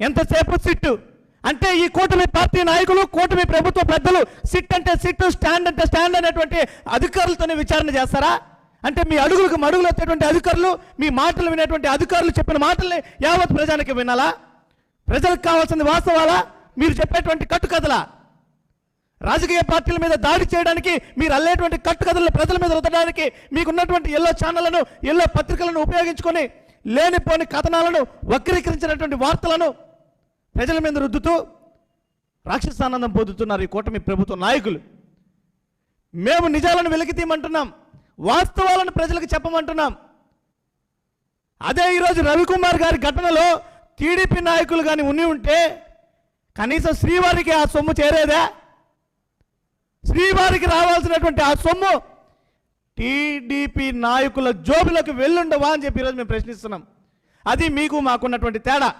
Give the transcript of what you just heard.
ఎంతసేపు సిట్టు? అంటే ఈ కూటమి పార్టీ నాయకులు కూటమి ప్రభుత్వ పెద్దలు సిట్ అంటే సిట్టు స్టాండ్ అంటే స్టాండ్ అనేటువంటి అధికారులతోనే విచారణ చేస్తారా? అంటే మీ అడుగులకు మడుగులు వచ్చేటువంటి అధికారులు మీ మాటలు వినేటువంటి అధికారులు చెప్పిన మాటల్ని యావత్ ప్రజానికి వినాలా? ప్రజలకు కావాల్సింది వాస్తవాలా? మీరు చెప్పేటువంటి కట్టుకథలా? రాజకీయ పార్టీల మీద దాడి చేయడానికి మీరు అల్లేటువంటి కట్టుకథలను ప్రజల మీద రుద్దడానికి మీకున్నటువంటి ఎల్లో ఛానళ్ళను ఎల్లో పత్రికలను ఉపయోగించుకొని లేనిపోని కథనాలను వక్రీకరించినటువంటి వార్తలను ప్రజల మీద రుద్దుతూ రాక్షసానందం పొందుతున్నారు ఈ కూటమి ప్రభుత్వ నాయకులు. మేము నిజాలను వెలికి తీయమంటున్నాం. వాస్తవాలను ప్రజలకు చెప్పమంటున్నాం. అదే ఈరోజు రవికుమార్ గారి ఘటనలో టీడీపీ నాయకులు కానీ ఉన్ని ఉంటే కనీసం శ్రీవారికి ఆ సొమ్ము చేరేదా? శ్రీవారికి రావాల్సినటువంటి ఆ సొమ్ము టీడీపీ నాయకుల జోబులకు వెళ్ళుండవా అని చెప్పి ఈరోజు మేము ప్రశ్నిస్తున్నాం. అది మీకు మాకున్నటువంటి తేడా.